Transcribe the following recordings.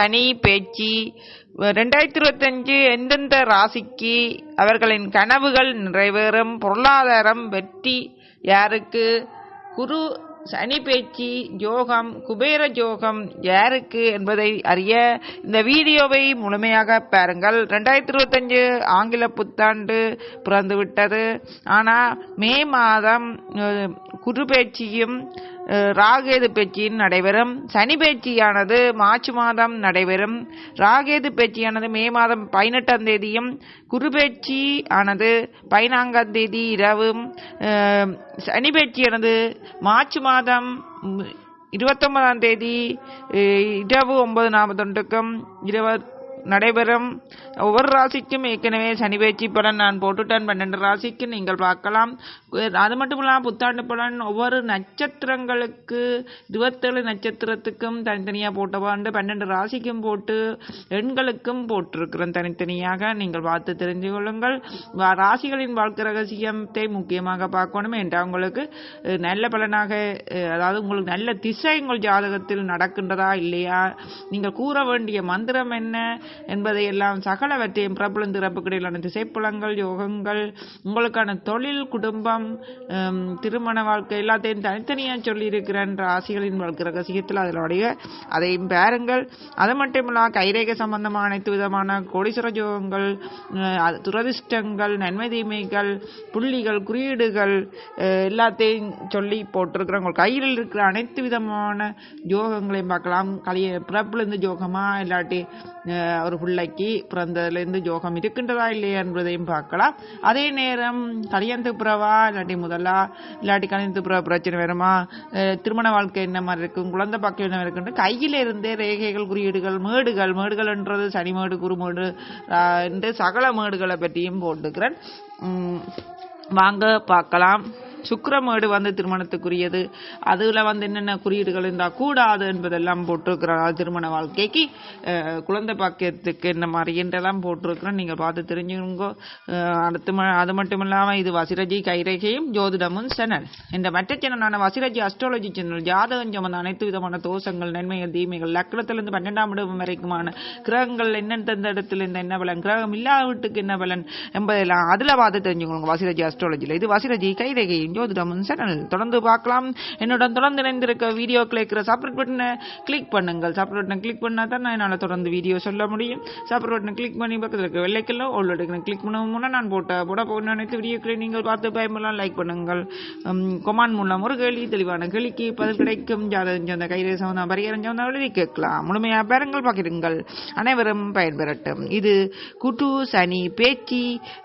தனி பேச்சு. ரெண்டாயிரத்தி இருபத்தஞ்சு எந்தெந்த ராசிக்கு அவர்களின் கனவுகள் நிறைவேறும் பொருளாதாரம் வெற்றி யாருக்கு? குரு சனி பேச்சு யோகம் குபேர யோகம் யாருக்கு என்பதை அறிய இந்த வீடியோவை முழுமையாக பாருங்கள். ரெண்டாயிரத்தி இருபத்தஞ்சு ஆங்கில புத்தாண்டு பிறந்துவிட்டது. ஆனால் மே மாதம் குரு பேச்சியும் ராகேது பேச்சியின் நடைபெறும். சனி பேச்சியானது மார்ச் மாதம் நடைபெறும். ராகேது பேச்சியானது மே மாதம் பதினெட்டாம் தேதியும். குரு பேச்சி ஆனது பதினான்காம் தேதி இரவும் சனி பேச்சியானது மார்ச் மாதம் இருபத்தொன்பதாம் தேதி இரவு ஒன்பது நாற்பத்தொன்றுக்கும் இருபத் நடைபெறும். ஒவ்வொரு ராசிக்கும் ஏற்கனவே சனி பேச்சு பலன் நான் போட்டுட்டேன். பன்னெண்டு ராசிக்கு நீங்கள் பார்க்கலாம். அது மட்டும் இல்லாமல் புத்தாண்டு பலன் ஒவ்வொரு நட்சத்திரங்களுக்கு இருபத்தேழு நட்சத்திரத்துக்கும் தனித்தனியாக போட்டவாண்டு பன்னெண்டு ராசிக்கும் போட்டு எண்களுக்கும் போட்டிருக்கிறேன் தனித்தனியாக. நீங்கள் பார்த்து தெரிஞ்சு கொள்ளுங்கள். ராசிகளின் வாழ்க்கை ரகசியத்தை முக்கியமாக பார்க்கணும். என்றால் உங்களுக்கு நல்ல பலனாக அதாவது உங்களுக்கு நல்ல திசை உங்கள் ஜாதகத்தில் நடக்கின்றதா இல்லையா? நீங்கள் கூற வேண்டிய மந்திரம் என்ன? என்பதை எல்லாம் சகலவற்றையும் பிரபலம் திறப்புக்கிடையிலான திசைப்புலங்கள் யோகங்கள் உங்களுக்கான தொழில் குடும்பம் திருமண வாழ்க்கை எல்லாத்தையும் தனித்தனியாக சொல்லியிருக்கிறேன் ராசிகளின் வாழ்க்கை ரகசியத்தில் அதனுடைய அதையும் பாருங்கள். அது மட்டும் இல்லாமல் கைரேகை சம்பந்தமான அனைத்து விதமான கோடீஸ்வர யோகங்கள் துரதிர்ஷ்டங்கள் நன்மை தீமைகள் புள்ளிகள் குறியீடுகள் எல்லாத்தையும் சொல்லி போட்டிருக்கிறோம். உங்கள் கையில் இருக்கிற அனைத்து விதமான யோகங்களையும் பார்க்கலாம். கலிய பிறப்புலேருந்து யோகமாக இல்லாட்டி ஒரு பிள்ளைக்கு பிறந்ததுலேருந்து ஜோகம் இருக்கின்றதா இல்லையா என்பதையும் பார்க்கலாம். அதே நேரம் கல்யாணத்துக்கு பிறவா இல்லாட்டி முதலா இல்லாட்டி கல்யாணத்துக்கு பிறகு பிரச்சனை வருமா திருமண வாழ்க்கை என்ன மாதிரி இருக்கும் குழந்தை பாக்கியம் என்ன இருக்குன்னு கையில் இருந்தே ரேகைகள் குறியீடுகள் மேடுகள் மேடுகள்ன்றது சனிமேடு குறுமேடு அஹ், என்று சகல மேடுகளை பற்றியும் போட்டுக்கிறேன். வாங்க பார்க்கலாம். சுக்கரமேடு வந்து திருமணத்துக்குரியது. அதுல வந்து என்னென்ன குறியீடுகள் இருந்தால் கூடாது என்பதெல்லாம் போட்டிருக்கிறார் திருமண வாழ்க்கைக்கு. குழந்தை பாக்கியத்துக்கு என்ன மாதிரி என்றெல்லாம் போட்டிருக்கிறோம். நீங்கள் பார்த்து தெரிஞ்சுங்க அடுத்து ம- அது மட்டும் இல்லாமல் இது வசிரஜி கைரேகையும் ஜோதிடமும் சேனல். இந்த மற்ற சேனலான வசிரஜி அஸ்ட்ராலஜி சேனல் ஜாதகம் சம்பந்த அனைத்து விதமான தோஷங்கள் நன்மைகள் தீமைகள் லக்னத்திலிருந்து பன்னெண்டாம் இடம் வரைக்குமான கிரகங்கள் என்னெந்த இடத்துல இந்த என்ன பலன் கிரகம் இல்லாத வீட்டுக்கு என்ன பலன் என்பதெல்லாம் அதுல பார்த்து தெரிஞ்சுக்கணும் வசிரஜி அஸ்ட்ராலஜியில். இது வசிரஜி கைரேகை ஜோதிடமும் சேனல் தொடர்ந்து பார்க்கலாம். என்னுடன் தொடர்ந்து இணைந்திருக்க வீடியோ கிளிக்கிற சப்ரேட் பட்டனை கிளிக் பண்ணுங்கள். சப்ரேட் பட்டனை கிளிக் பண்ணா தான் நான் என்னால் தொடர்ந்து வீடியோ சொல்ல முடியும். சப்ரேட் பட்டனை கிளிக் பண்ணி பக்கத்தில் இருக்க வெள்ளைக்கெல்லாம் உள்ள எடுக்கணும் கிளிக் பண்ண முன்னே நான் போட்ட போட போன அனைத்து வீடியோக்களை நீங்கள் பார்த்து பயமெல்லாம் லைக் பண்ணுங்கள். கொமான் மூலம் ஒரு கேள்வி தெளிவான கேள்விக்கு பதில் கிடைக்கும். ஜாதகம் சொந்த கைரே சம்பந்தம் பரிகாரம் சொந்த எழுதி கேட்கலாம். முழுமையாக பேரங்கள் பகிருங்கள். அனைவரும் பயன்பெறட்டும். இது குட்டு சனி பேச்சு.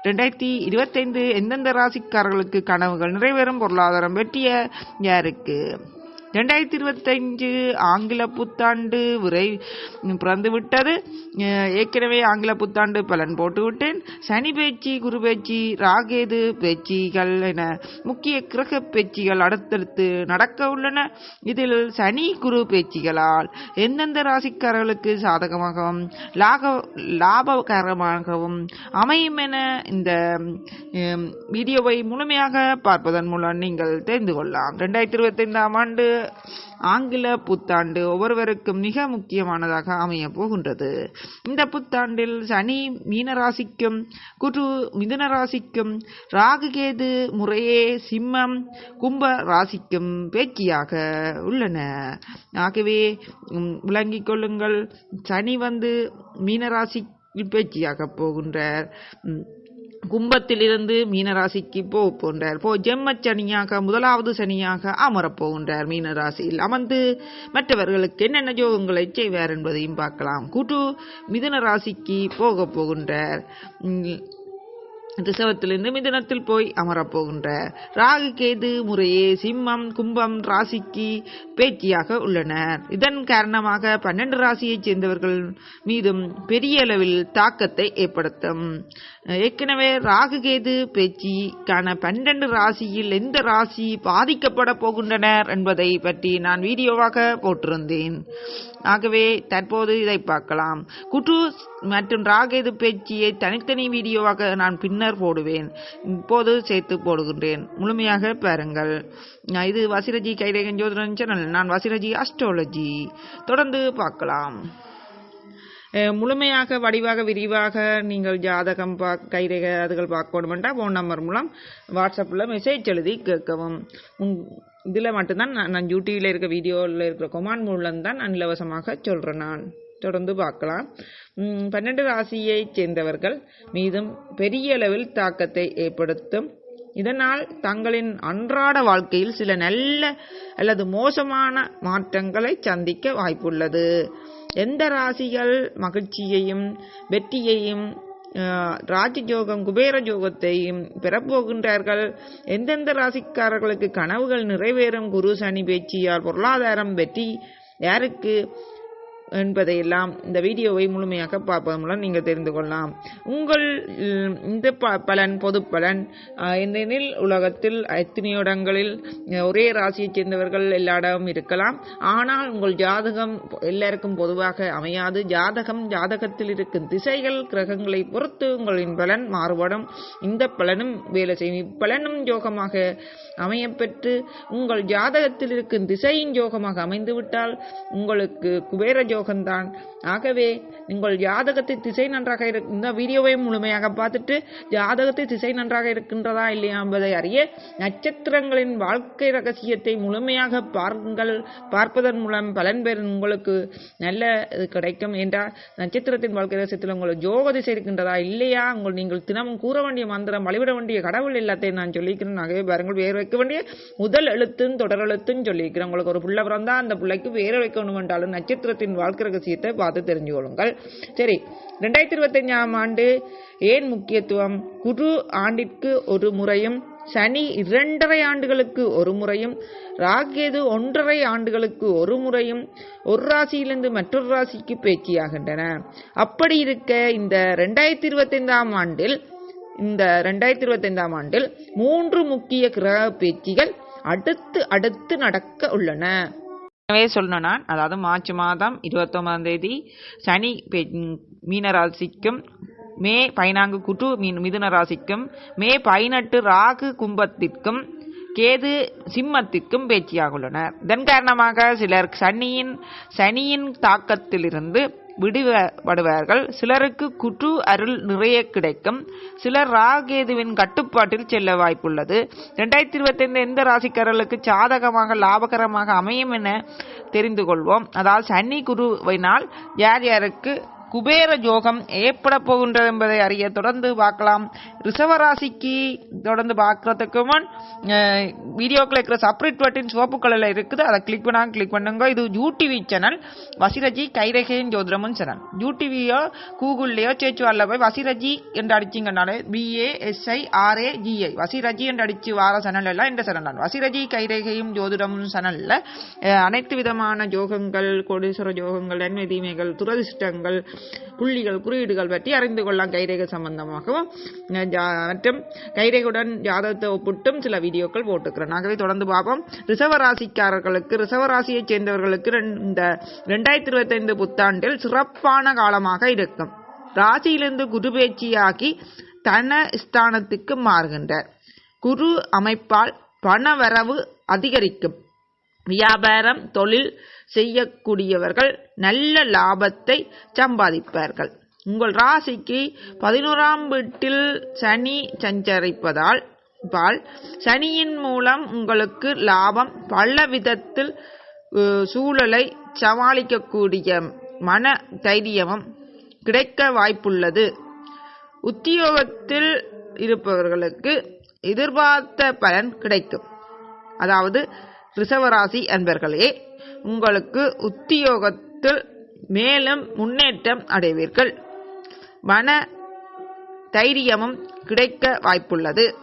ரெண்டாயிரத்தி இருபத்தைந்து எந்தெந்த ராசிக்காரர்களுக்கு கனவுகள் பெரும் பொருளாதாரம் வெற்றிய யாருக்கு? ரெண்டாயிரத்தி இருபத்தஞ்சு ஆங்கில புத்தாண்டு விரை பிறந்து விட்டது ஏற்கனவே ஆங்கில புத்தாண்டு பலன் போட்டுவிட்டேன். சனி பேச்சு குரு பேச்சு ராகேது பேச்சிகள் என முக்கிய கிரக பேச்சிகள் அடுத்தடுத்து நடக்க உள்ளன. இதில் சனி குரு பேச்சிகளால் எந்தெந்த ராசிக்காரர்களுக்கு சாதகமாகவும் லாக லாபகரமாகவும் அமையும் என இந்த வீடியோவை முழுமையாக பார்ப்பதன் மூலம் நீங்கள் தெரிந்து கொள்ளலாம். ரெண்டாயிரத்தி இருபத்தைந்தாம் ஆண்டு ஆங்கில புத்தாண்டு ஒவ்வொருவருக்கும் மிக முக்கியமானதாக அமைய போகின்றது. இந்த புத்தாண்டில் சனி மீன ராசிக்கும் குரு மிதுன ராசிக்கும் ராகுகேது முறையே சிம்மம் கும்ப ராசிக்கும் பேச்சியாக உள்ளன. ஆகவே உம், விளங்கிக் கொள்ளுங்கள். சனி வந்து மீன ராசி பேச்சியாக போகின்றார். உம், கும்பத்திலிருந்து மீனராசிக்கு போக போன்றார் போ ஜெம்ம சனியாக முதலாவது சனியாக அமரப் போகின்றார் மீனராசியில். அமர்ந்து மற்றவர்களுக்கு என்னென்ன ஜோகங்களை செய்வார் என்பதையும் பார்க்கலாம். கூட்டு மிதுன ராசிக்கு போக போகின்றார். உம், ரிசவத்திலிருந்து மிதுனத்தில் போய் அமரப்போகின்ற ராகு கேது முறையே சிம்மம் கும்பம் ராசிக்கு பேச்சியாக உள்ளனர். இதன் காரணமாக பன்னெண்டு ராசியைச் சேர்ந்தவர்கள் மீதும் பெரிய அளவில் தாக்கத்தை ஏற்படுத்தும். ஏற்கனவே ராகு கேது பேச்சிக்கான பன்னெண்டு ராசியில் எந்த ராசி பாதிக்கப்பட போகின்றனர் என்பதை பற்றி நான் வீடியோவாக போட்டிருந்தேன். ஆகவே தற்போது இதை பார்க்கலாம். குட்டு மற்றும் ராகேது பேச்சியை தனித்தனி வீடியோவாக நான் பின்னர் போடுவேன். இப்போது சேர்த்து போடுகின்றேன். முழுமையாக பாருங்கள். நான் இது வசிரஜி கைரேகன் ஜோதிடன் சேனல் நான் வசிரஜி அஸ்ட்ராலஜி தொடர்ந்து பார்க்கலாம். முழுமையாக வடிவாக விரிவாக நீங்கள் ஜாதகம் பா கைரேக அதுகள் பார்க்க பார்க்கணுமெண்டா ஃபோன் நம்பர் மூலம் வாட்ஸ்அப்பில் மெசேஜ் எழுதி கேட்கவும். உங் இதில் மட்டும்தான் நான் நான் யூடியூவில் இருக்க வீடியோவில் இருக்கிற கொமான் மூலம் தான் நான் இலவசமாக சொல்கிறேன் நான். தொடர்ந்து பார்க்கலாம். பன்னெண்டு ராசியைச் சேர்ந்தவர்கள் மீதும் பெரிய அளவில் தாக்கத்தை ஏற்படுத்தும். இதனால் தங்களின் அன்றாட வாழ்க்கையில் சில நல்ல அல்லது மோசமான மாற்றங்களை சந்திக்க வாய்ப்புள்ளது. எந்த ராசிகள் மகிழ்ச்சியையும் வெற்றியையும் ராஜயோகம் குபேர யோகத்தையும் பெறப்போகின்றார்கள். எந்தெந்த ராசிக்காரர்களுக்கு கனவுகள் நிறைவேறும் குரு சனி பேச்சியால் பொருளாதாரம் வெற்றி யாருக்கு? என்பதையெல்லாம் இந்த வீடியோவை முழுமையாக பார்ப்பதன் மூலம் நீங்கள் தெரிந்து கொள்ளலாம். உங்கள் இந்த ப- பலன் பொது பலன் ஆஹ், ஏனெனில் உலகத்தில் எத்தனையோ இடங்களில் ஒரே ராசியைச் சேர்ந்தவர்கள் எல்லா இடமும் இருக்கலாம். ஆனால் உங்கள் ஜாதகம் எல்லாருக்கும் பொதுவாக அமையாது. ஜாதகம் ஜாதகத்தில் இருக்கும் திசைகள் கிரகங்களை பொறுத்து உங்களின் பலன் மாறுபடும். இந்த பலனும் வேலை செய்யும். இப்பலனும் யோகமாக அமையப்பெற்று உங்கள் ஜாதகத்தில் இருக்கும் திசையின் யோகமாக அமைந்துவிட்டால் உங்களுக்கு குபேர யோகம்தான். ஆகவே உங்கள் ஜாதகத்தை திசை நன்றாக இருக்கு இந்த வீடியோவை முழுமையாக பார்த்துட்டு ஜாதகத்தை திசை நன்றாக இருக்கின்றதா இல்லையா என்பதை அறிய நட்சத்திரங்களின் வாழ்க்கை ரகசியத்தை முழுமையாக பாருங்கள். பார்ப்பதன் மூலம் பலன் பெறும் உங்களுக்கு நல்ல இது கிடைக்கும் என்றால் நட்சத்திரத்தின் வாழ்க்கை ரகசியத்தில் உங்களுக்கு ஜோக திசை இருக்கின்றதா இல்லையா? உங்கள் நீங்கள் தினமும் கூற வேண்டிய மந்திரம் வழிவிட வேண்டிய கடவுள் எல்லாத்தையும் நான் சொல்லிக்கிறேன். ஆகவே பாருங்கள் வேறு வைக்க வேண்டிய முதல் எழுத்தும் தொடர் எழுத்தும் சொல்லியிருக்கிறேன் உங்களுக்கு ஒரு பிள்ளை பிறந்தா அந்த பிள்ளைக்கு வேறு வைக்கணும் என்றாலும் நட்சத்திரத்தின் வாழ்க்கை ரகசியத்தை பார்த்து தெரிஞ்சு கொள்ளுங்கள் சரி ரெண்டாயிரத்தி இருபத்தஞ்சாம் ஆண்டு ஏன் முக்கியத்துவம்? குரு ஆண்டிற்கு ஒரு முறையும் சனி இரண்டரை ஆண்டுகளுக்கு ஒரு முறையும் ராகேது ஒன்றரை ஆண்டுகளுக்கு ஒரு முறையும் ஒரு ராசியிலிருந்து மற்றொரு ராசிக்கு பேச்சியாகின்றன. அப்படி இருக்க இந்த ரெண்டாயிரத்தி இருபத்தைந்தாம் ஆண்டில் இந்த ரெண்டாயிரத்தி இருபத்தைந்தாம் ஆண்டில் மூன்று முக்கிய கிரக பேச்சிகள் அடுத்து அடுத்து நடக்க உள்ளன. ஏற்கனவே சொல்லணும் நான். அதாவது மார்ச் மாதம் இருபத்தொம்பதாம் தேதி சனி மீனராசிக்கும் மே பதினான்கு குட்டு மீன் மிதுன ராசிக்கும் மே பதினெட்டு ராகு கும்பத்திற்கும் கேது சிம்மத்திற்கும் பேச்சியாக உள்ளனர். இதன் காரணமாக சிலர் சனியின் சனியின் தாக்கத்திலிருந்து விடுபடுவார்கள். சிலருக்கு குரு அருள் நிறைய கிடைக்கும். சிலர் ராகேதுவின் கட்டுப்பாட்டில் செல்ல வாய்ப்புள்ளது. ரெண்டாயிரத்தி இருபத்தைந்து எந்த ராசிக்காரர்களுக்கு சாதகமாக லாபகரமாக அமையும் என தெரிந்து கொள்வோம் அதாவது சனி குருவினால் யார் யாருக்கு குபேர ஜோகம் ஏற்பட போகின்றது என்பதை அறிய தொடர்ந்து பார்க்கலாம். ரிஷவராசிக்கு தொடர்ந்து பார்க்கறதுக்கு முன் அஹ், வீடியோக்கள் இருக்கிற சப்ரேட் பட்டின் சோப்பு கலரில் இருக்குது. அதை கிளிக் பண்ணாங்க கிளிக் பண்ணுங்க. இது யூடிவி சேனல் வசிரஜி கைரேகையின் ஜோதிடமும் சேனல் யூடிவியோ கூகுள்லேயோ சேச்சுவாரில் போய் வசிரஜி என்று அடிச்சிங்கனாலே பிஏஎஸ்ஐ ஆர்ஏ ஜிஐ வசிரஜி என்று அடிச்சு வார சேனல் எல்லாம் இந்த சேனல் தான். வசிரஜி கைரேகையும் ஜோதிடமும் சேனலில் அனைத்து விதமான ஜோகங்கள் கோடீஸ்வர ஜோகங்கள் நன்மை தீமைகள் துரதிர்ஷ்டங்கள் புள்ளிகள் குறியீடுகள் பற்றி அறிந்து கொள்ளலாம் கைரேகை சம்பந்தமாகவும். மற்றும் கைரேகையுடன் ஜாதகத்தை ஒப்பிட்டும் சில வீடியோக்கள் போட்டுக்கிறேன் ஆகவே தொடர்ந்து பார்ப்போம். ரிசவராசிக்காரர்களுக்கு ராசிக்காரர்களுக்கு ரிசர்வ சேர்ந்தவர்களுக்கு இந்த ரெண்டாயிரத்தி இருபத்தைந்து புத்தாண்டில் சிறப்பான காலமாக இருக்கும். ராசியிலிருந்து குரு பேச்சியாகி தன ஸ்தானத்துக்கு மாறுகின்றார். குரு அமைப்பால் பணவரவு அதிகரிக்கும். வியாபாரம் தொழில் செய்யக்கூடியவர்கள் நல்ல லாபத்தை சம்பாதிப்பார்கள். உங்கள் ராசிக்கு பதினோராம் வீட்டில் சனி சஞ்சரிப்பதால் பால் சனியின் மூலம் உங்களுக்கு லாபம் பல விதத்தில் சூழலை சமாளிக்கக்கூடிய மன தைரியமும் கிடைக்க வாய்ப்புள்ளது. உத்தியோகத்தில் இருப்பவர்களுக்கு எதிர்பார்த்த பலன் கிடைக்கும். அதாவது ரிசவராசி அன்பர்களே உங்களுக்கு உத்தியோகத்தில் மேலும் முன்னேற்றம் அடைவீர்கள். மன தைரியமும் கிடைக்க வாய்ப்புள்ளது.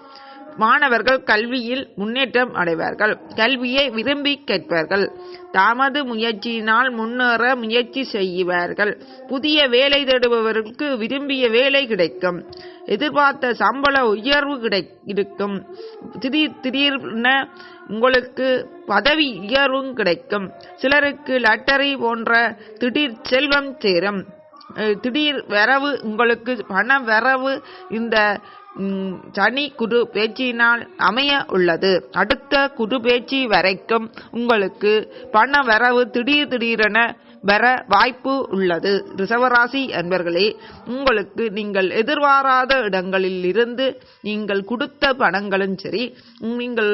மாணவர்கள் கல்வியில் முன்னேற்றம் அடைவார்கள். கல்வியை விரும்பி கேட்பார்கள் தமது முயற்சியினால் முன்னேற முயற்சி செய்வார்கள். புதிய வேலை தேடுபவர்களுக்கு விரும்பிய வேலை கிடைக்கும். எதிர்பார்த்த சம்பள உயர்வு கிடை இருக்கும். திடீர் திடீர்னு உங்களுக்கு பதவி உயர்வும் கிடைக்கும். சிலருக்கு லட்டரி போன்ற திடீர் செல்வம் சேரும். திடீர் வரவு உங்களுக்கு பண வரவு இந்த சனி குரு பேச்சினால் அமைய உள்ளது. அடுத்த குரு பேச்சு வரைக்கும் உங்களுக்கு பண வரவு திடீர் திடீரென வர வாய்ப்பு உள்ளது. ரிசவராசி அன்பர்களே உங்களுக்கு நீங்கள் எதிர்பாராத இடங்களில் இருந்து நீங்கள் கொடுத்த பணங்களும் சரி நீங்கள்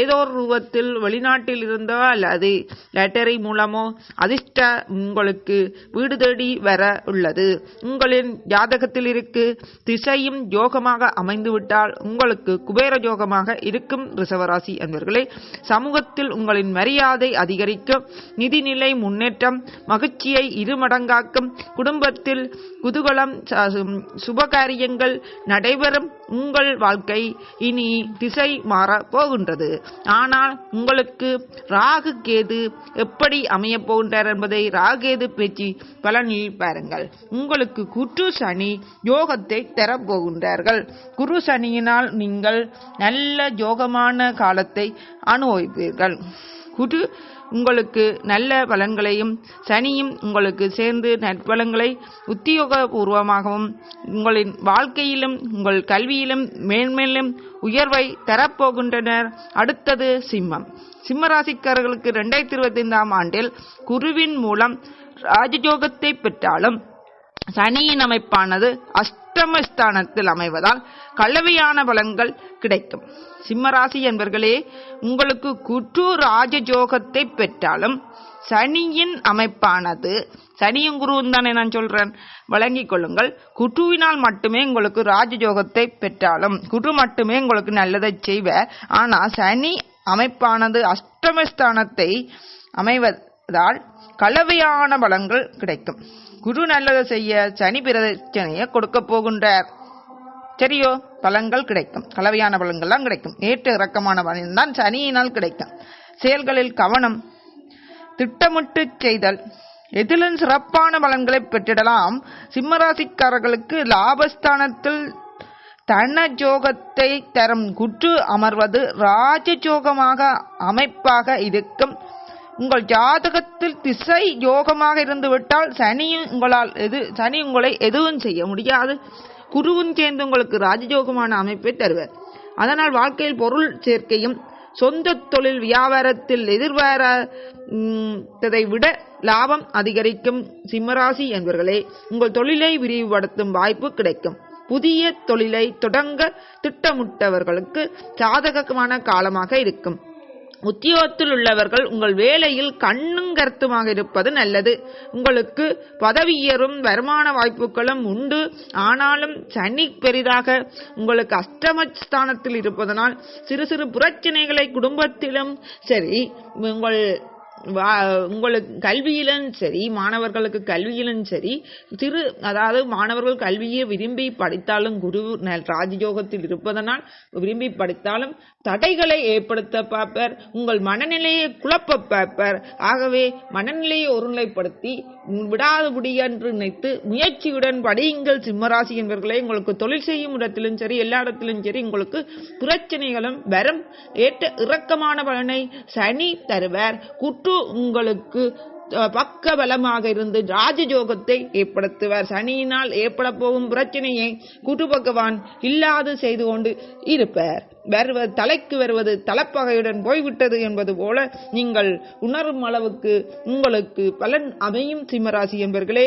ஏதோ ஒரு ரூபத்தில் வெளிநாட்டில் இருந்தோ அல்லது லெட்டரி மூலமோ அதிர்ஷ்ட உங்களுக்கு வீடு தேடி வர உள்ளது. உங்களின் ஜாதகத்தில் இருக்கு திசையும் யோகமாக அமைந்துவிட்டால் உங்களுக்கு குபேர யோகமாக இருக்கும் ரிசவராசி அன்பர்களே. சமூகத்தில் உங்களின் மரியாதை அதிகரிக்கும் நிதிநிலை முன்னேற்றம் மகிழ்ச்சியை இருமடங்காக்கும் குடும்பத்தில் குதூகலம் சுபகாரியங்கள் நடைபெறும் உங்கள் வாழ்க்கை இனி திசை மாறப் போகின்றது. ஆனால் உங்களுக்கு ராகு கேது எப்படி அமையப் போகின்றார் என்பதை ராகேது பேச்சு பலனில் பாருங்கள். உங்களுக்கு குற்று சனி யோகத்தை தரப்போகின்றார்கள் குரு சனியினால் நீங்கள் நல்ல யோகமான காலத்தை அனுபவிப்பீர்கள். குரு உங்களுக்கு நல்ல பலன்களையும் சனியும் உங்களுக்கு சேர்ந்து நற்பலன்களை உத்தியோகபூர்வமாகவும் உங்களின் வாழ்க்கையிலும் உங்கள் கல்வியிலும் மேன்மேலும் உயர்வை தரப்போகின்றனர். அடுத்தது சிம்மம். சிம்மராசிக்காரர்களுக்கு இரண்டாயிரத்தி இருபத்தி ஐந்தாம் ஆண்டில் குருவின் மூலம் ராஜயோகத்தை பெற்றாலும் சனியின் அமைப்பானது அஷ்டமஸ்தானத்தில் அமைவதால் கலவையான பலன்கள் கிடைக்கும். சிம்மராசி என்பர்களே உங்களுக்கு குற்று ராஜஜோகத்தை பெற்றாலும் சனியின் அமைப்பானது சனியும் குருவும் தானே நான் சொல்றேன் வழங்கிக் கொள்ளுங்கள். குற்றுவினால் மட்டுமே உங்களுக்கு ராஜயோகத்தை பெற்றாலும் குற்று மட்டுமே உங்களுக்கு நல்லதை செய்வ. ஆனால் சனி அமைப்பானது அஷ்டமஸ்தானத்தை அமைவதால் கலவையான பலங்கள் கிடைக்கும். குரு நல்லதை செய்ய சனி பிரச்சனையை கொடுக்க போகின்றார். சரியோ? பலன்கள் கிடைக்கும். கலவையான பலன்கள்லாம் கிடைக்கும். ஏற்ற இறக்கமான பலன்தான் சனியினால் கிடைக்கும். செயல்களில் கவனம் திட்டமிட்டு செய்தல் எதிலும் சிறப்பான பலன்களை பெற்றிடலாம். சிம்மராசிக்காரர்களுக்கு லாபஸ்தானத்தில் தனஜோகத்தை தரும் குற்று அமர்வது ராஜஜோகமாக அமைப்பாக இருக்கும். உங்கள் ஜாதகத்தில் திசை யோகமாக இருந்துவிட்டால் சனியும் உங்களால் எது சனி உங்களை எதுவும் செய்ய முடியாது. குருவும் சேர்ந்து உங்களுக்கு ராஜயோகமான அமைப்பை தருவார். அதனால் வாழ்க்கையில் பொருள் சேர்க்கையும் சொந்த தொழில் வியாபாரத்தில் எதிர்பாராததை விட லாபம் அதிகரிக்கும் சிம்மராசி என்பவர்களே உங்கள் தொழிலை விரிவுபடுத்தும் வாய்ப்பு கிடைக்கும். புதிய தொழிலை தொடங்க திட்டமிட்டவர்களுக்கு சாதகமான காலமாக இருக்கும். உத்தியோகத்தில் உள்ளவர்கள் உங்கள் வேலையில் கண்ணும் கருத்துமாக இருப்பது நல்லது. உங்களுக்கு பதவியரும் வருமான வாய்ப்புகளும் உண்டு. ஆனாலும் சனி பெரிதாக உங்களுக்கு அஷ்டமஸ்தானத்தில் இருப்பதனால் சிறு சிறு பிரச்சனைகளை குடும்பத்திலும் சரி உங்கள் உங்களுக்கு கல்வியிலும் சரி மாணவர்களுக்கு கல்வியிலும் சரி சிறு அதாவது மாணவர்கள் கல்வியை விரும்பி படித்தாலும் குரு ராஜயோகத்தில் இருப்பதனால் விரும்பி படித்தாலும் தடைகளை ஏற்படுத்த பார்ப்பர் உங்கள் மனநிலையை குழப்ப பார்ப்பர். ஆகவே மனநிலையை ஒருநிலைப்படுத்தி விடாதபடி என்று நினைத்து முயற்சியுடன் படியுங்கள். சிம்மராசி என்பவர்களே உங்களுக்கு தொழில் செய்யும் இடத்திலும் சரி எல்லா இடத்திலும் சரி உங்களுக்கு பிரச்சனைகளும் வரும். ஏற்ற இறக்கமான பலனை சனி தருவார். குற்று உங்களுக்கு பக்க பலமாக இருந்து ராஜயோகத்தை ஏற்படுத்துவார். சனியினால் ஏற்பட போகும் பிரச்சனையை குரு பகவான் இல்லாது செய்து கொண்டு இருப்பார். வருவது தலைக்கு வருவது தலைப்பகையுடன் போய்விட்டது என்பது போல நீங்கள் உணரும் அளவுக்கு உங்களுக்கு பலன் அமையும் சிம்மராசி என்பர்களே.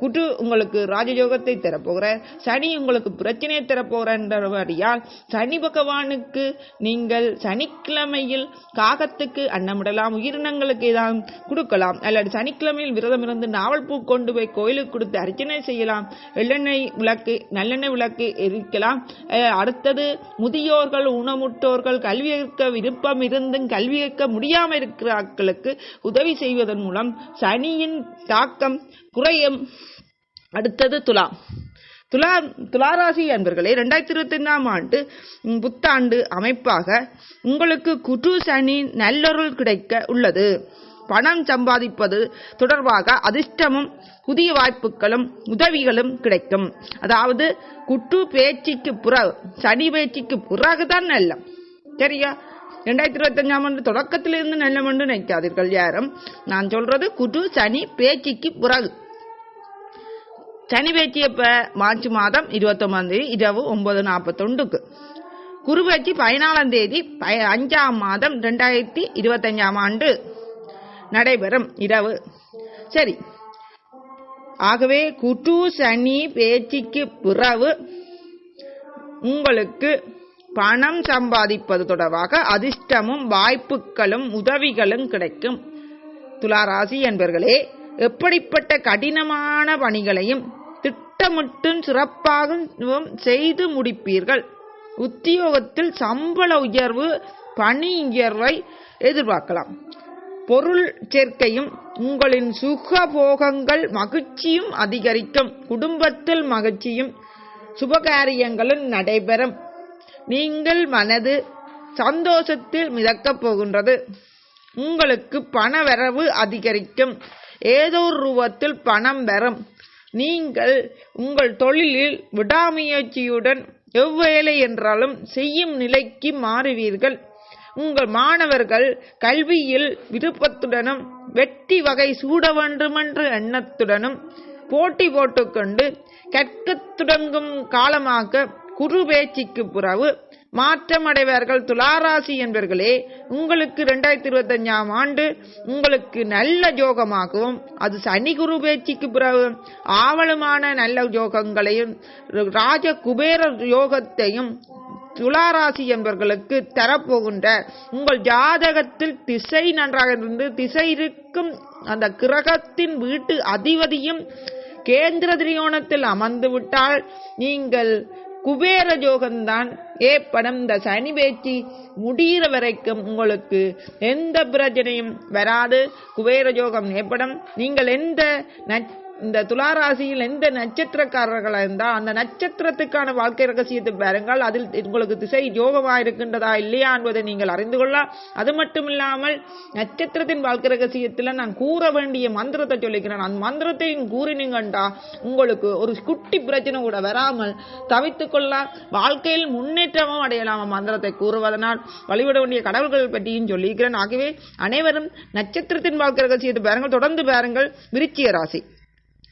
குட்டு உங்களுக்கு ராஜயோகத்தை தரப்போகிறார். சனி உங்களுக்கு பிரச்சனையை தரப்போகிறபடியால் சனி பகவானுக்கு நீங்கள் சனிக்கிழமையில் காகத்துக்கு அன்னமிடலாம் உயிரினங்களுக்கு ஏதாவது கொடுக்கலாம். அல்லது சனிக்கிழமையில் விரதம் இருந்து நாவல் பூ கொண்டு போய் கோயிலுக்கு கொடுத்து அர்ச்சனை செய்யலாம். எள்ளெண்ணெய் விளக்கு நல்லெண்ணெய் விளக்கு எரிக்கலாம். அடுத்தது முதிய முதியோர்கள் ஊனமுற்றோர்கள் கல்வி கற்க விருப்பம் இருந்தும் கல்வி கற்க முடியாமல் இருக்கிறார்களுக்கு உதவி செய்வதன் மூலம் சனியின் தாக்கம் குறையும். அடுத்தது துலாம் துலா துளாராசி அன்பர்களே ரெண்டாயிரத்தி இருபத்தி ஒன்றாம் ஆண்டு புத்தாண்டு அமைப்பாக உங்களுக்கு குற்று சனி நல்லொருள் கிடைக்க உள்ளது. பணம் சம்பாதிப்பது தொடர்பாக அதிர்ஷ்டமும் புதிய வாய்ப்புகளும் உதவிகளும் கிடைக்கும். அதாவது குட்டு பேச்சுக்கு பிறகு சனி பேச்சுக்கு பிறகுதான் நல்லம். சரியா? ரெண்டாயிரத்தி இருபத்தஞ்சாம் ஆண்டு தொடக்கத்திலிருந்து நல்லம் என்று நினைக்காதீர்கள் யாரும். நான் சொல்றது குட்டு சனி பேச்சுக்கு பிறகு. சனி பேச்சு எப்ப? மார்ச் மாதம் இருபத்தொன்பதாம் தேதி இரவு ஒன்பது நாற்பத்தொண்டுக்கு குருபேச்சு பதினாலாம் தேதி ப- அஞ்சாம் மாதம் ரெண்டாயிரத்தி இருபத்தஞ்சாம் ஆண்டு. நடைபெறும். இரவு. சரி. ஆகவே குட்டு சனி பேச்சுக்கு பிறகு உங்களுக்கு பணம் சம்பாதிப்பது தொடர்பாக அதிர்ஷ்டமும் வாய்ப்புகளும் உதவிகளும் கிடைக்கும். துளாராசி என்பர்களே எப்படிப்பட்ட கடினமான பணிகளையும் திட்டமிட்டும் சிறப்பாகவும் செய்து முடிப்பீர்கள். உத்தியோகத்தில் சம்பள உயர்வு பணி உயர்வை எதிர்பார்க்கலாம். பொருள் சேர்க்கையும் உங்களின் சுகபோகங்கள் மகிழ்ச்சியும் அதிகரிக்கும். குடும்பத்தில் மகிழ்ச்சியும் சுபகாரியங்களும் நடைபெறும். நீங்கள் மனது சந்தோஷத்தில் மிதக்கப் போகின்றது. உங்களுக்கு பணவரவு அதிகரிக்கும். ஏதோ ஒரு ரூபத்தில் பணம் வரும். நீங்கள் உங்கள் தொழிலில் விடாமுயற்சியுடன் எவ்வேலை என்றாலும் செய்யும் நிலைக்கு மாறுவீர்கள். உங்கள் மாணவர்கள் கல்வியில் விருப்பத்துடனும் வெற்றி வகை சூட வேண்டுமென்ற எண்ணத்துடனும் போட்டி போட்டுக்கொண்டு கற்கத் தொடங்கும் காலமாக குரு பேச்சுக்கு பிறகு மாற்றமடைவார்கள் துளாராசி என்பர்களே உங்களுக்கு இரண்டாயிரத்தி இருபத்தஞ்சாம் ஆண்டு உங்களுக்கு நல்ல யோகமாகவும் அது சனி குரு பேச்சுக்கு பிறகு ஆவலுமான நல்ல யோகங்களையும் ராஜ குபேர யோகத்தையும் துளாராசி என்பவர்களுக்கு தரப்போகின்ற உங்கள் ஜாதகத்தில் திசை நன்றாக இருந்து திசை இருக்கும் அந்த கிரகத்தின் வீட்டு அதிபதியும் கேந்திர திரியோணத்தில் அமர்ந்து விட்டால் நீங்கள் குபேர ஜோகம்தான். ஏற்படும் இந்த சனி பேச்சு முடிகிற வரைக்கும் உங்களுக்கு எந்த பிரச்சனையும் வராது. குபேர ஜோகம் ஏற்படும் நீங்கள் எந்த நற்- இந்த துளாராசியில் எந்த நட்சத்திரக்காரர்களாக இருந்தால் அந்த நட்சத்திரத்துக்கான வாழ்க்கை ரகசியத்தை பாருங்கள். அதில் உங்களுக்கு திசை யோகமாக இருக்கின்றதா இல்லையா என்பதை நீங்கள் அறிந்து கொள்ளலாம் அது மட்டும் இல்லாமல் நட்சத்திரத்தின் வாழ்க்கை ரகசியத்தில் நான் கூற வேண்டிய மந்திரத்தை சொல்லிக்கிறேன். அந்த மந்திரத்தையும் கூறினீங்கண்டா உங்களுக்கு ஒரு குட்டி பிரச்சனை கூட வராமல் தவித்து கொள்ளலாம் வாழ்க்கையில் முன்னேற்றமும் அடையலாம் மந்திரத்தை கூறுவதனால். வழிபட வேண்டிய கடவுள்கள் பற்றியும் சொல்லியிருக்கிறேன் ஆகவே அனைவரும் நட்சத்திரத்தின் வாழ்க்கை ரகசியத்தை பாருங்கள். தொடர்ந்து பாருங்கள். விருச்சிய ராசி.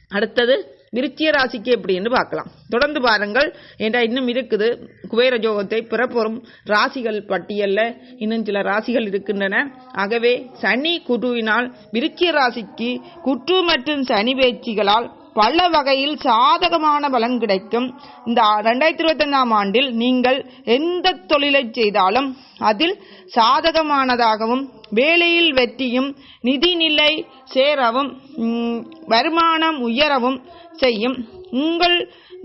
அடுத்தது விருச்சிக ராசிக்கு எப்படின்னு பார்க்கலாம். தொடர்ந்து பாருங்கள். ஏண்டா இன்னும் இருக்குது. குபேர ஜோகத்தை பிறப்பொரும் ராசிகள் பட்டியலில். இன்னும் சில ராசிகள் இருக்கின்றன. ஆகவே சனி குருவினால் விருச்சிய ராசிக்கு குற்று மற்றும் சனி பேச்சுகளால் பல வகையில் சாதகமான பலன் கிடைக்கும். இந்த ரெண்டாயிரத்தி இருபத்தைந்தாம் ஆண்டில் நீங்கள் எந்த தொழிலை செய்தாலும் அதில் சாதகமானதாகவும் வேலையில் வெற்றியும் நிதிநிலை சேரவும் வருமானம் உயரவும் செய்யும். உங்கள்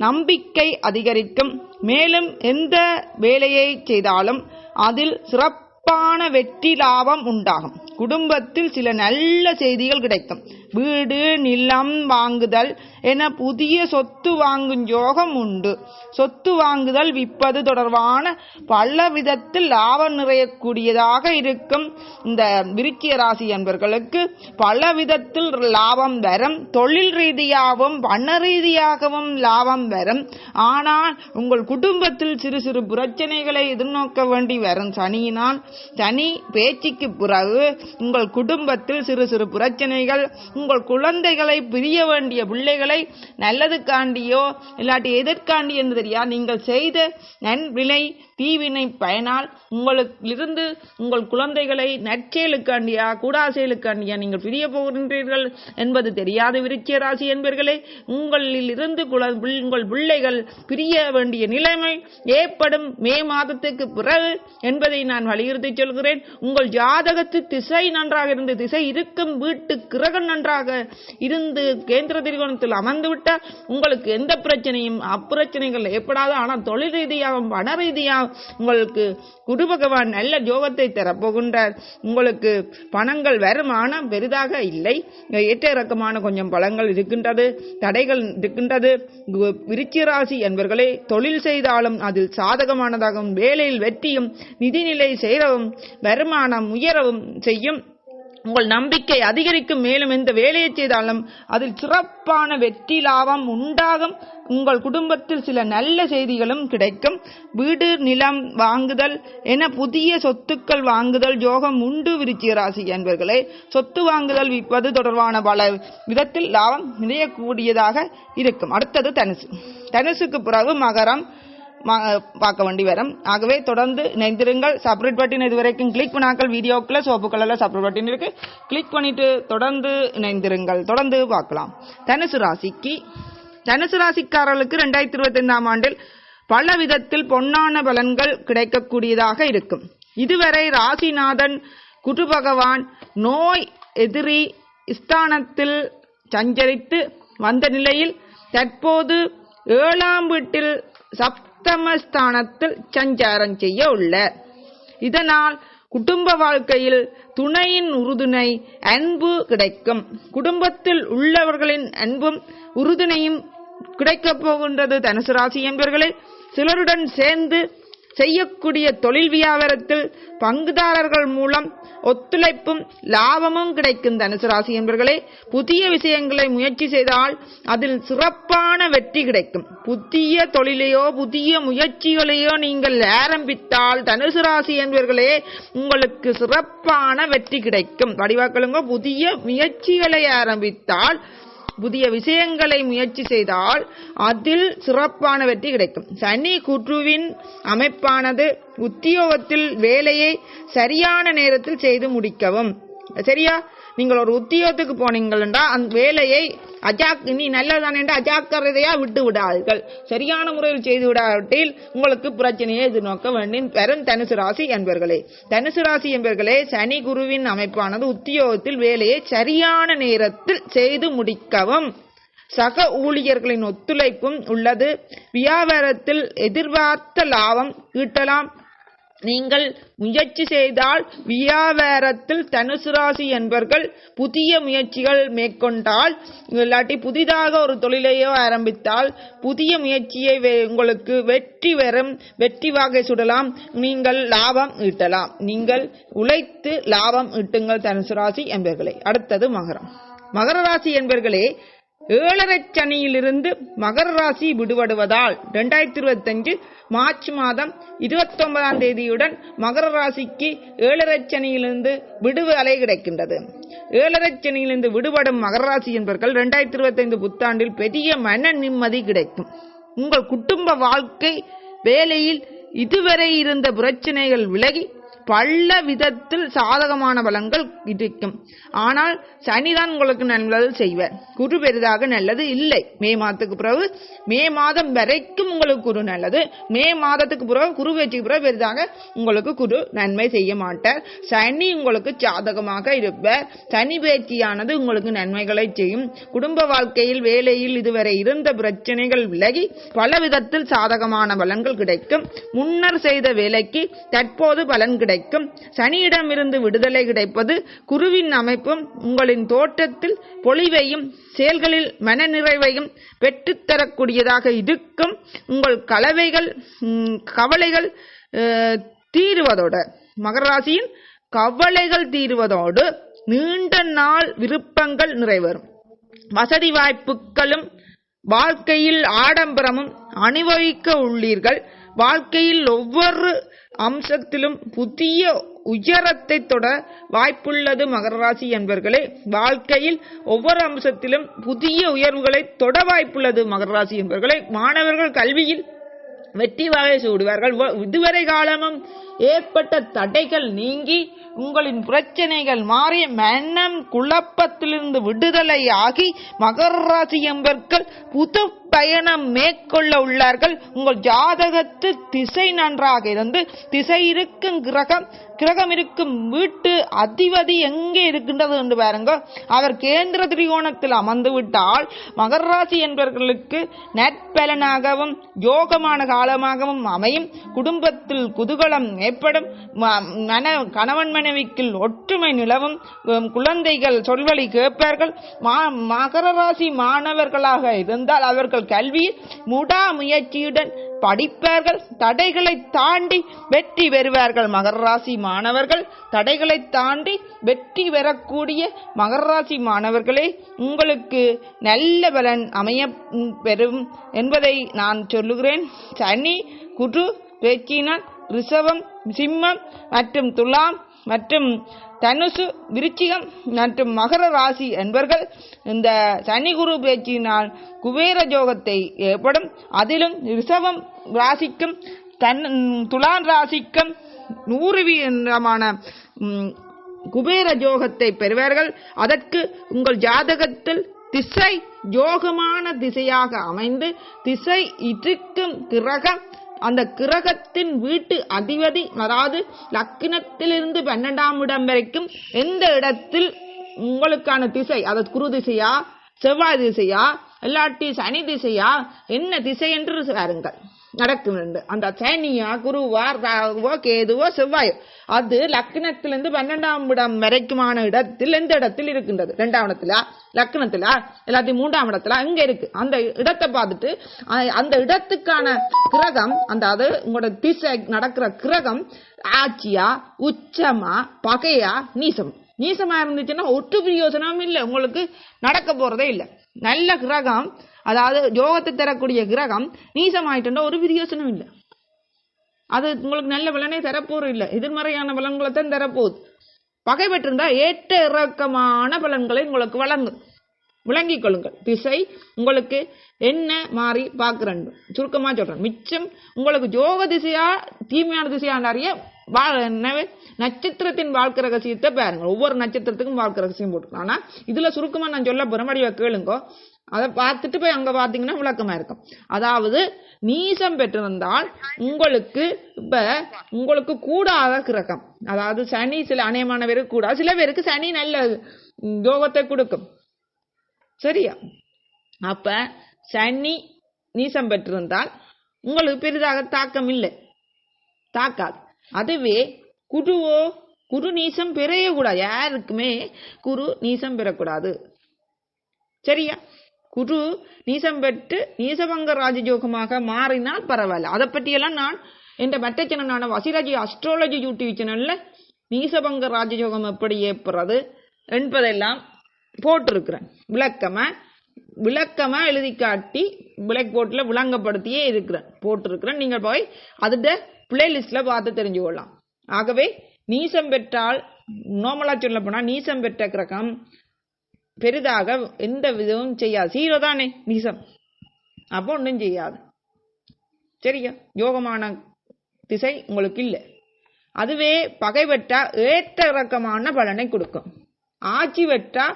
நம்பிக்கை அதிகரிக்கும். மேலும் எந்த வேலையை செய்தாலும் அதில் சிறப்பான வெற்றி லாபம் உண்டாகும். குடும்பத்தில் சில நல்ல செய்திகள் கிடைக்கும் வீடு நிலம் வாங்குதல் என புதிய சொத்து வாங்கும் யோகம் உண்டு. சொத்து வாங்குதல் விற்பது தொடர்பான பல விதத்தில் லாபம் நிறையக்கூடியதாக இருக்கும். இந்த விருக்கிய ராசி என்பவர்களுக்கு பல விதத்தில் லாபம் வரும். தொழில் ரீதியாகவும் பண ரீதியாகவும் லாபம் வரும். ஆனால் உங்கள் குடும்பத்தில் சிறு சிறு பிரச்சனைகளை எதிர்நோக்க வேண்டி வரும். சனியினால் சனி பேச்சுக்கு பிறகு உங்கள் குடும்பத்தில் சிறு சிறு பிரச்சனைகள் உங்கள் குழந்தைகளை பிரிய வேண்டிய பிள்ளைகளை நல்லதுக்காண்டியோ இல்லாட்டி எதற்காண்டி என்று தெரியா நீங்கள் செய்த நன்வினை தீவினை பயனால் உங்களிலிருந்து உங்கள் குழந்தைகளை நற்செயலுக்காண்டியா கூடாசெயலுக்காண்டியா நீங்கள் பிரிய போகின்றீர்கள் என்பது தெரியாத விருச்சிக ராசி என்பர்களே உங்களில் இருந்து உங்கள் பிள்ளைகள் பிரிய வேண்டிய நிலைமை ஏற்படும் மே மாதத்துக்கு பிறகு என்பதை நான் வலியுறுத்தி சொல்கிறேன். உங்கள் ஜாதகத்து திசை திசை நன்றாக இருந்து திசை இருக்கும் வீட்டு கிரகம் நன்றாக இருந்து கேந்திர திரிகோணத்தில் அமர்ந்து விட்டால் உங்களுக்கு எந்த பிரச்சனையும் அப்பிரச்சனைகள் ஏற்படாது. ஆனால் தொழில் ரீதியாகவும் பண ரீதியாக உங்களுக்கு குரு பகவான் நல்ல ஜோகத்தை தரப்போகின்றார். உங்களுக்கு பணங்கள் வருமானம் பெரிதாக இல்லை. ஏற்ற இறக்கமான கொஞ்சம் பலங்கள் இருக்கின்றது தடைகள் இருக்கின்றது. கு- விருச்சிக ராசி என்பவர்களே தொழில் செய்தாலும் அதில் சாதகமானதாகவும் வேலையில் வெற்றியும் நிதிநிலை சேரவும் வருமானம் உயரவும் செய்யும் உங்கள் நம்பிக்கை அதிகரிக்கும். மேலும் எந்த வேலையை செய்தாலும் அதில் சிறப்பான வெற்றி லாபம் உண்டாகும். உங்கள் குடும்பத்தில் சில நல்ல செய்திகளும் கிடைக்கும். வீடு நிலம் வாங்குதல் என புதிய சொத்துக்கள் வாங்குதல் யோகம் உண்டு விருச்சிக ராசி என்பர்களே சொத்து வாங்குதல் விற்பது தொடர்பான பல விதத்தில் லாபம் நிறையக்கூடியதாக இருக்கும். அடுத்தது தனுசு. தனுசுக்கு பிறகு மகரம் பார்க்க வேண்டி வரும். ஆகவே தொடர்ந்து நெந்திருங்கள் சப்ரேட் பட்டின் இது வரைக்கும் கிளிக் பண்ணாக்கள் வீடியோக்குள்ள சோப்பு கலர்ல சப்ரேட் பட்டின் இருக்கு. கிளிக் பண்ணிட்டு தொடர்ந்து நெந்திருங்கள் தொடர்ந்து பார்க்கலாம். தனுசு ராசிக்கு தனுசு ராசிக்காரர்களுக்கு ரெண்டாயிரத்தி இருபத்தி ஐந்தாம் ஆண்டில் பல விதத்தில் பொன்னான பலன்கள் கிடைக்கக்கூடியதாக இருக்கும். இதுவரை ராசிநாதன் குரு பகவான் நோய் எதிரி ஸ்தானத்தில் சஞ்சரித்து வந்த நிலையில் தற்போது ஏழாம் வீட்டில் அஸ்தமஸ்தானத்தில் சஞ்சாரம் செய்ய உள்ளார் இதனால் குடும்ப வாழ்க்கையில் துணையின் உறுதுணை அன்பு கிடைக்கும். குடும்பத்தில் உள்ளவர்களின் அன்பும் உறுதுணையும் கிடைக்கப் போகின்றது. தனுசு ராசி என்பவர்களே சிலருடன் சேர்ந்து செய்யக்கூடிய தொழில் வியாபாரத்தில் பங்குதாரர்கள் மூலம் ஒத்துழைப்பும் லாபமும் கிடைக்கும் தனுசு ராசி என்பவர்களே புதிய விஷயங்களை முயற்சி செய்தால் அதில் சிறப்பான வெற்றி கிடைக்கும். புதிய தொழிலையோ புதிய முயற்சிகளையோ நீங்கள் ஆரம்பித்தால் தனுசு ராசி என்பவர்களே உங்களுக்கு சிறப்பான வெற்றி கிடைக்கும். வடிவாக்களுங்க புதிய முயற்சிகளை ஆரம்பித்தால் புதிய விஷயங்களை முயற்சி செய்தால் அதில் சிறப்பான வெற்றி கிடைக்கும். சனி குற்றுவின் அமைப்பானது உத்தியோகத்தில் வேலையை சரியான நேரத்தில் செய்து முடிக்கவும். சரியா? நீங்கள் ஒரு உத்தியோகத்துக்கு போனீங்கன்னா அந்த வேலையை அஜாக் நீ நல்லதானேன்ற அஜாக்கிரதையா விட்டு விடாதீர்கள். சரியான முறையில் செய்து விடாவிட்டில் உங்களுக்கு பிரச்சனையை எதிர்நோக்க வேண்டும் பெரும் தனுசு ராசி என்பர்களே. தனுசு ராசி என்பர்களே சனி குருவின் அமைப்பானது உத்தியோகத்தில் வேலையை சரியான நேரத்தில் செய்து முடிக்கவும் சக ஊழியர்களின் ஒத்துழைப்பும் உள்ளது. வியாபாரத்தில் எதிர்பார்த்த லாபம் ஈட்டலாம். நீங்கள் முயற்சி செய்தால் வியாபாரத்தில் தனுசு ராசி என்பவர்கள் புதிய முயற்சிகள் மேற்கொண்டால் இல்லாட்டி புதிதாக ஒரு தொழிலையோ ஆரம்பித்தால் புதிய முயற்சியை உங்களுக்கு வெற்றி பெறும் வெற்றி வாகை சுடலாம் நீங்கள் லாபம் ஈட்டலாம். நீங்கள் உழைத்து லாபம் ஈட்டுங்கள் தனுசு ராசி என்பர்களே. அடுத்தது மகரம். மகர ராசி என்பவர்களே ஏழரை சனியிலிருந்து மகர ராசி விடுபடுவதால் இரண்டாயிரத்தி இருபத்தஞ்சு மார்ச் மாதம் இருபத்தி ஒன்பதாம் தேதியுடன் மகர ராசிக்கு ஏழரை சனியிலிருந்து விடுதலை கிடைக்கின்றது. ஏழரை சனியிலிருந்து விடுபடும் மகர ராசி என்பவர்கள் இரண்டாயிரத்தி இருபத்தைந்து புத்தாண்டில் பெரிய மன நிம்மதி கிடைக்கும். உங்கள் குடும்ப வாழ்க்கை வேலையில் இதுவரை இருந்த பிரச்சனைகள் விலகி பல விதத்தில் சாதகமான பலன்கள் இருக்கும். ஆனால் சனிதான் உங்களுக்கு நல்லது செய்வார். குரு பெரிதாக நல்லது இல்லை. மே மாதத்துக்கு பிறகு மே மாதம் வரைக்கும் உங்களுக்கு குரு நல்லது. மே மாதத்துக்கு பிறகு குரு பேச்சுக்கு பிறகு பெரிதாக உங்களுக்கு குரு நன்மை செய்ய மாட்டார். சனி உங்களுக்கு சாதகமாக இருப்பார். சனி பயிற்சியானது உங்களுக்கு நன்மைகளை செய்யும். குடும்ப வாழ்க்கையில் வேலையில் இதுவரை இருந்த பிரச்சனைகள் விலகி பல விதத்தில் சாதகமான பலன்கள் கிடைக்கும். முன்னர் செய்த வேலைக்கு தற்போது பலன் கிடைக்கும். சனியிடமிருந்து விடுதலை கிடைப்பது குருவின் அமைப்பும் உங்களின் தோட்டத்தில் பொலிவையும் செயல்களில் மனநிறைவையும் பெற்றுத்தரக்கூடியதாக இருக்கும். உங்கள் கலவைகள் கவலைகள் தீருவதோடு மகராசியின் கவலைகள் தீருவதோடு நீண்ட நாள் விருப்பங்கள் நிறைவேறும். வசதி வாய்ப்புகளும் வாழ்க்கையில் ஆடம்பரமும் அனுபவிக்க உள்ளீர்கள். வாழ்க்கையில் ஒவ்வொரு அம்சத்திலும் புதிய உயரத்தை தொட வாய்ப்புள்ளது மகர ராசி என்பர்களே வாழ்க்கையில் ஒவ்வொரு அம்சத்திலும் புதிய உயர்வுகளை தொட வாய்ப்புள்ளது மகர ராசி என்பர்களே மாணவர்கள் கல்வியில் வெற்றி வகை சூடுவார்கள். இதுவரை காலமும் ஏற்பட்ட தடைகள் நீங்கி உங்களின் பிரச்சனைகள் மாறி மனம் குழப்பத்திலிருந்து விடுதலை ஆகி மகர ராசி என்பர்கள் புது பயணம் மேற்கொள்ள உள்ளார்கள். உங்கள் ஜாதகத்து திசை நன்றாக இருந்து திசை இருக்கும் கிரகம் கிரகம் இருக்கும் வீட்டு அதிபதி எங்கே இருக்கின்றது என்று பாருங்க. அவர் கேந்திர திரிகோணத்தில் அமர்ந்து விட்டால் மகர ராசி என்பவர்களுக்கு நற்பலனாகவும் யோகமான காலமாகவும் அமையும். குடும்பத்தில் குதூகலம் ஏற்படும் மன கணவன் மனைவிக்குள் ஒற்றுமை நிலவும். குழந்தைகள் சொல்வழி கேட்பார்கள். மா- மகர ராசி மாணவர்களாக இருந்தால் அவர்கள் கல்வியில் முடா முயற்சியுடன் படிப்பார்கள். தடைகளை தாண்டி வெற்றி பெறுவார்கள். மகர ராசி மாணவர்கள் தடைகளை தாண்டி வெற்றி பெறக்கூடிய மகர ராசி மாணவர்களே உங்களுக்கு நல்ல பலன் அமைய பெறும் என்பதை நான் சொல்லுகிறேன். சனி குரு பேச்சினால் ரிஷபம் சிம்மம் மற்றும் துலாம் மற்றும் தனுசு விருச்சிகம் மற்றும் மகர ராசி என்பவர்கள் இந்த சனி குரு பேச்சினால் குபேர ஜோகத்தை ஏற்படும். அதிலும் ரிஷபம் ராசிக்கும் தன் துலான் ராசிக்கும் நூறு வீதமான குபேர ஜோகத்தை பெறுவார்கள். அதற்கு உங்கள் ஜாதகத்தில் திசை யோகமான திசையாக அமைந்து திசை இருக்கும் கிரகம் அந்த கிரகத்தின் வீட்டு அதிபதி அதாவது லக்கினத்திலிருந்து பன்னெண்டாம் இடம் வரைக்கும் எந்த இடத்தில் உங்களுக்கான திசை அதாவது குரு திசையா செவ்வாய் திசையா இல்லாட்டி சனி திசையா என்ன திசை என்று பாருங்கள் நடக்கும் என்று. அந்த சனியா குருவா ராகுவோ கேதுவோ செவ்வாயோ. அது லக்னத்திலிருந்து பன்னெண்டாம் இடம் வரைக்குமான இடத்தில் எந்த இடத்தில் இருக்கின்றது? ரெண்டாம் இடத்துல லக்னத்துல எல்லாத்தையும் மூன்றாம் இடத்துல அங்க இருக்கு. அந்த இடத்தை பார்த்துட்டு அந்த இடத்துக்கான கிரகம் அந்த அது உங்களோட திசை நடக்கிற கிரகம் ஆட்சியா உச்சமா பகையா நீசம். நீசமா இருந்துச்சுன்னா ஒட்டு பிரயோசனமும் இல்லை. உங்களுக்கு நடக்க போறதே இல்லை. நல்ல கிரகம் அதாவது யோகத்தை தரக்கூடிய கிரகம் நீசமாயிட்டுன்னா ஒரு பிரயோசனம் இல்லை. அது உங்களுக்கு நல்ல பலனே தரப்போறது இல்லை. எதிர்மறையான பலன்களை தான் தரப்போகுது. பகை பெற்றிருந்தா ஏற்ற இறக்கமான பலன்களை உங்களுக்கு வழங்கும். விளங்கிக் கொள்ளுங்கள். திசை உங்களுக்கு என்ன மாறி பார்க்குறேன். சுருக்கமாக சொல்கிறேன் மிச்சம் உங்களுக்கு யோக திசையா தீமையான திசையான அறிய வா- என்னவே நட்சத்திரத்தின் வாழ்க்கை ரகசியத்தை பாருங்க ஒவ்வொரு நட்சத்திரத்துக்கும் வாழ்க்கை ரகசியம் போட்டுருக்கோம் ஆனால் இதில் சுருக்கமாக நான் சொல்ல போறேன். வடிவ கேளுங்கோ. அதை பார்த்துட்டு போய் அங்க பாத்தீங்கன்னா விளக்கமா இருக்கும். அதாவது நீசம் பெற்றிருந்தால் உங்களுக்கு இப்ப உங்களுக்கு கூடாத கிரகம். அதாவது சனி சில அநேகமான பேருக்கு கூடாது. சில பேருக்கு சனி நல்ல யோகத்தை கொடுக்கும். சரியா? அப்ப சனி நீசம் பெற்றிருந்தால் உங்களுக்கு பெரிதாக தாக்கம் இல்லை. தாக்காது. அதுவே குருவோ குரு நீசம் பெறைய கூடாது. யாருக்குமே குரு நீசம் பெறக்கூடாது. சரியா? குரு நீசம் பெற்று நீசபங்க ராஜயோகமாக மாறினால் பரவாயில்ல. அதை பற்றியெல்லாம் நான் என்ற மற்ற சேனலான வசிராஜி அஸ்ட்ராலஜி யூடியூப் சேனலில் நீசபங்க ராஜயோகம் எப்படி ஏற்படுறது என்பதெல்லாம் போட்டிருக்கிறேன். விளக்கமாக விளக்கமாக எழுதி காட்டி பிளாக் போர்ட்டில் விளங்கப்படுத்தியே இருக்கிறேன். போட்டிருக்கிறேன். நீங்கள் போய் அதுட பிளேலிஸ்ட்ல பார்த்து தெரிஞ்சு கொள்ளலாம். ஆகவே நீசம் பெற்றால் நார்மலா சொல்ல போனால் நீசம் பெற்ற கிரகம் பெரிதாக எந்த விதமும் செய்யாது. சீரோ தானே நீசம். அப்போ ஒன்றும் செய்யாது. சரியா? யோகமான திசை உங்களுக்கு இல்லை. அதுவே பகை வெட்டா ஏற்ற இறக்கமான பலனை கொடுக்கும். ஆட்சி வெட்டா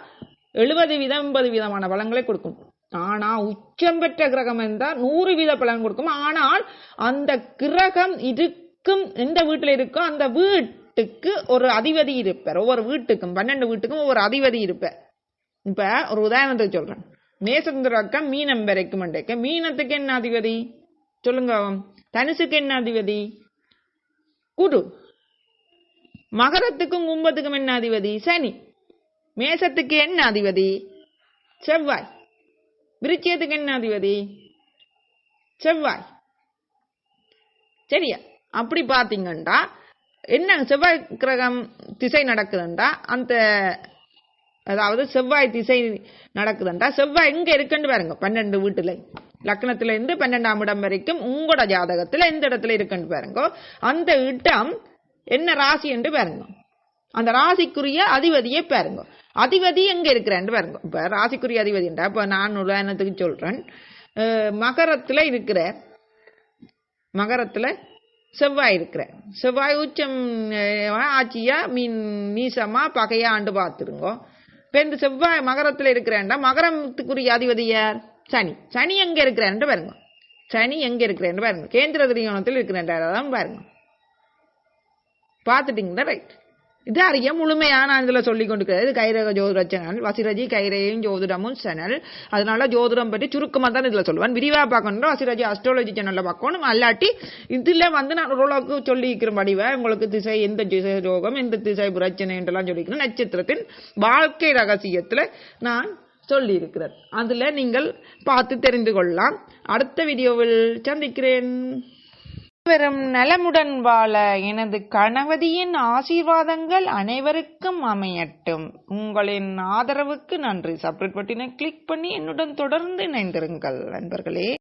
எழுபது வீதம் எண்பது விதமான பலன்களை கொடுக்கும். ஆனா உச்சம் பெற்ற கிரகம் என்றால் நூறு வீத பலன் கொடுக்கும். ஆனால் அந்த கிரகம் இருக்கும் எந்த வீட்டில் இருக்கோ அந்த வீட்டுக்கு ஒரு அதிபதி இருப்பார். ஒவ்வொரு வீட்டுக்கும் பன்னெண்டு வீட்டுக்கும் ஒவ்வொரு அதிபதி இருப்பார். இப்ப ஒரு உதாரணத்துக்கு சொல்றேன். மேசந்திரக்கம் மீனம் வரைக்கும் மீனத்துக்கு என்ன அதிபதி? சொல்லுங்க தனுசுக்கு என்ன அதிபதி? குரு. மகரத்துக்கும் கும்பத்துக்கும் என்ன அதிபதி? சனி. மேசத்துக்கு என்ன அதிபதி? செவ்வாய். விருச்சியத்துக்கு என்ன அதிபதி? செவ்வாய். சரியா? அப்படி பார்த்தீங்கன்னா என்ன செவ்வாய் கிரகம் திசை நடக்குதுண்டா? அந்த அதாவது செவ்வாய் திசை நடக்குதுண்டா. செவ்வாய் இங்க இருக்குன்னு பாருங்க பன்னெண்டு வீட்டுல. லக்னத்துல இருந்து பன்னெண்டாம் இடம் வரைக்கும் உங்களோட ஜாதகத்துல எந்த இடத்துல இருக்குன்னு பாருங்க. அந்த இடம் என்ன ராசி என்று பாருங்க. அந்த ராசிக்குரிய அதிபதியை பாருங்க. அதிபதி எங்க இருக்கிறேன்னு பாருங்க. இப்ப ராசிக்குரிய அதிபதிண்டா இப்ப நான் உதாரணத்துக்கு சொல்றேன். மகரத்துல இருக்கிற மகரத்துல செவ்வாய் இருக்கிற செவ்வாய் உச்சம் அஹ், ஆட்சியா மீன் நீசமா பகையா ஆண்டு பார்த்துருங்கோ. இப்ப செவ்வாய் மகரத்தில் இருக்கிறேன்டா. மகரத்துக்குரிய அதிபதி யார்? சனி. சனி எங்க இருக்கிறேன்னு பாருங்க. சனி எங்க இருக்கிறேன்னு பாருங்க. கேந்திர திரியோணத்தில் இருக்கிறேன்டா அதான் பாருங்க. பார்த்துட்டீங்களா? ரைட் இது அறிய முழுமையான நான் சொல்லி கொண்டிருக்கிறது. இது கைரக ஜோதிட சேனல் வசிரஜி கைரையும் ஜோதிடமும் சேனல். அதனால ஜோதிடம் பற்றி சுருக்கமா தான் இதுல சொல்லுவேன். விரிவா பார்க்கணும் வசிரஜி அஸ்ட்ராலஜி சேனல்ல பார்க்கணும். அல்லாட்டி இதுல வந்து நான் ஓரளவுக்கு சொல்லிக்கிற வடிவை உங்களுக்கு திசை எந்த திசை ரோகம் எந்த திசை பிரச்சனை என்றெல்லாம் சொல்லிக்கிறேன் நட்சத்திரத்தின் வாழ்க்கை ரகசியத்துல நான் சொல்லி இருக்கிறேன் அதுல நீங்கள் பார்த்து தெரிந்து கொள்ளலாம். அடுத்த வீடியோவில் சந்திக்கிறேன். வெறும் நலமுடன் வாழ எனது கணவதியின் ஆசீர்வாதங்கள் அனைவருக்கும் அமையட்டும். உங்களின் ஆதரவுக்கு நன்றி. சப்ரேட் பட்டினை கிளிக் பண்ணி என்னுடன் தொடர்ந்து இணைந்திருங்கள். நண்பர்களே.